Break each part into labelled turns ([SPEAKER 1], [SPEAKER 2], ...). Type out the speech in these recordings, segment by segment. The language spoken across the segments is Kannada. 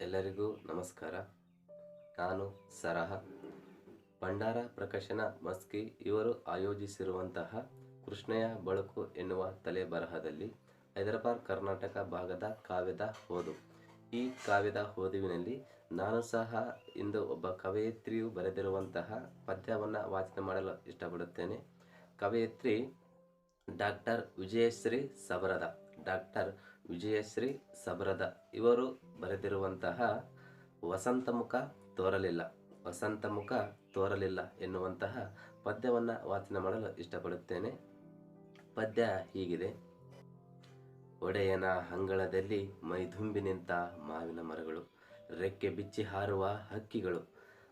[SPEAKER 1] ಎಲ್ಲರಿಗೂ ನಮಸ್ಕಾರ. ನಾನು ಸರಹ. ಭಂಡಾರ ಪ್ರಕಾಶನ ಮಸ್ಕಿ ಇವರು ಆಯೋಜಿಸಿರುವಂತಹ ಕೃಷ್ಣಯ ಬಳಕು ಎನ್ನುವ ತಲೆ ಬರಹದಲ್ಲಿ ಹೈದರಾಬಾದ್, ಕರ್ನಾಟಕ ಭಾಗದ ಕಾವ್ಯದ ಓದು. ಈ ಕಾವ್ಯದ ಓದುವಿನಲ್ಲಿ ನಾನು ಸಹ ಇಂದು ಒಬ್ಬ ಕವಯಿತ್ರಿಯು ಬರೆದಿರುವಂತಹ ಪದ್ಯವನ್ನು ವಾಚನ ಮಾಡಲು ಇಷ್ಟಪಡುತ್ತೇನೆ. ಕವಯಿತ್ರಿ ಡಾಕ್ಟರ್ ವಿಜಯಶ್ರೀ ಸಬರದ ಡಾಕ್ಟರ್ ವಿಜಯಶ್ರೀ ಸಬರದ ಇವರು ಬರೆದಿರುವಂತಹ ವಸಂತಮುಖ ತೋರಲಿಲ್ಲ. ವಸಂತಮುಖ ತೋರಲಿಲ್ಲ ಎನ್ನುವಂತಹ ಪದ್ಯವನ್ನು ವಾಚನ ಮಾಡಲು ಇಷ್ಟಪಡುತ್ತೇನೆ. ಪದ್ಯ ಹೀಗಿದೆ. ಒಡೆಯನ ಅಂಗಳದಲ್ಲಿ ಮೈದುಂಬಿ ನಿಂತ ಮಾವಿನ ಮರಗಳು, ರೆಕ್ಕೆ ಬಿಚ್ಚಿ ಹಾರುವ ಹಕ್ಕಿಗಳು,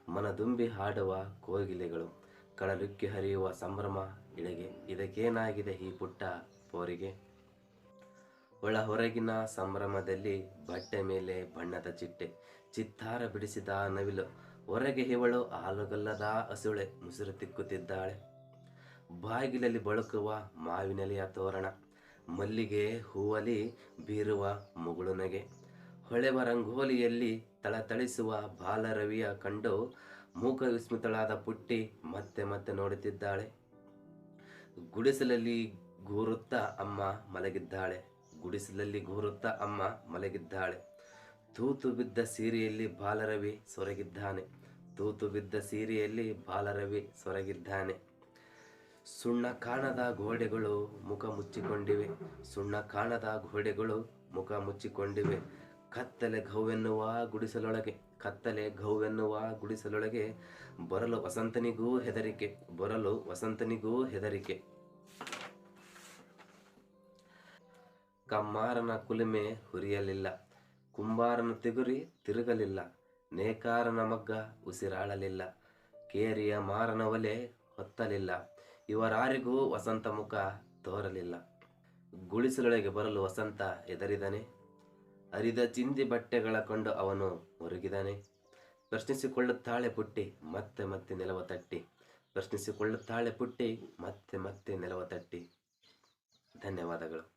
[SPEAKER 1] ಮನದುಂಬಿ ಹಾಡುವ ಕೋಗಿಲೆಗಳು, ಕಳಲುಕ್ಕಿ ಹರಿಯುವ ಸಂಭ್ರಮ ಇಳೆಗೆ ಇದಕ್ಕೇನಾಗಿದೆ ಈ ಪುಟ್ಟ ಪೋರಿಗೆ? ಒಳ ಹೊರಗಿನ ಸಂಭ್ರಮದಲ್ಲಿ ಬಟ್ಟೆ ಮೇಲೆ ಬಣ್ಣದ ಚಿಟ್ಟೆ, ಚಿತ್ತಾರ ಬಿಡಿಸಿದ ನವಿಲು, ಹೊರಗೆ ಇವಳು ಹಾಲುಗಲ್ಲದ ಹಸುಳೆ ಮುಸುರು ತಿಕ್ಕುತ್ತಿದ್ದಾಳೆ. ಬಾಗಿಲಲ್ಲಿ ಬಳಕುವ ಮಾವಿನಲೆಯ ತೋರಣ, ಮಲ್ಲಿಗೆ ಹೂವಲಿ ಬೀರುವ ಮುಗುಳುನಗೆ ಹೊಳೆವ ರಂಗೋಲಿಯಲ್ಲಿ ತಳತಳಿಸುವ ಬಾಲರವಿಯ ಕಂಡು ಮೂಕ ವಿಸ್ಮಿತಳಾದ ಪುಟ್ಟಿ ಮತ್ತೆ ಮತ್ತೆ ನೋಡುತ್ತಿದ್ದಾಳೆ. ಗುಡಿಸಲಲ್ಲಿ ಗೂರುತ್ತಾ ಅಮ್ಮ ಮಲಗಿದ್ದಾಳೆ. ಗುಡಿಸಲಲ್ಲಿ ಗೂರುತ್ತಾ ಅಮ್ಮ ಮಲಗಿದ್ದಾಳೆ. ತೂತು ಬಿದ್ದ ಸೀರೆಯಲ್ಲಿ ಬಾಲರವಿ ಸೊರಗಿದ್ದಾನೆ. ತೂತು ಬಿದ್ದ ಸೀರೆಯಲ್ಲಿ ಬಾಲರವಿ ಸೊರಗಿದ್ದಾನೆ. ಸುಣ್ಣ ಕಾಣದ ಗೋಡೆಗಳು ಮುಖ ಮುಚ್ಚಿಕೊಂಡಿವೆ. ಸುಣ್ಣ ಕಾಣದ ಗೋಡೆಗಳು ಮುಖ ಮುಚ್ಚಿಕೊಂಡಿವೆ. ಕತ್ತಲೆ ಘೌವೆನ್ನುವ ಗುಡಿಸಲೊಳಗೆ, ಕತ್ತಲೆ ಘೌವೆನ್ನುವ ಗುಡಿಸಲೊಳಗೆ ಬರಲು ವಸಂತನಿಗೂ ಹೆದರಿಕೆ, ಬರಲು ವಸಂತನಿಗೂ ಹೆದರಿಕೆ. ಕಮ್ಮಾರನ ಕುಲುಮೆ ಹುರಿಯಲಿಲ್ಲ. ಕುಂಬಾರನ ತಿಗುರಿ ತಿರುಗಲಿಲ್ಲ. ನೇಕಾರನ ಮಗ್ಗ ಉಸಿರಾಳಲಿಲ್ಲ ಕೇರಿಯ ಮಾರನ ಒಲೆ ಹೊತ್ತಲಿಲ್ಲ. ಇವರಾರಿಗೂ ವಸಂತ ಮುಖ ತೋರಲಿಲ್ಲ. ಗುಳಿಸಲೊಳಗೆ ಬರಲು ವಸಂತ ಎದರಿದನೆ ಅರಿದ ಚಿಂದಿ ಬಟ್ಟೆಗಳ ಕಂಡು ಅವನು ಮುರುಗಿದನೆ ಪ್ರಶ್ನಿಸಿಕೊಳ್ಳುತ್ತಾಳೆ ಪುಟ್ಟಿ ಮತ್ತೆ ಮತ್ತೆ ನೆಲವ ತಟ್ಟಿ. ಪ್ರಶ್ನಿಸಿಕೊಳ್ಳುತ್ತಾಳೆ ಪುಟ್ಟಿ ಮತ್ತೆ ಮತ್ತೆ ನೆಲವ ತಟ್ಟಿ. ಧನ್ಯವಾದಗಳು.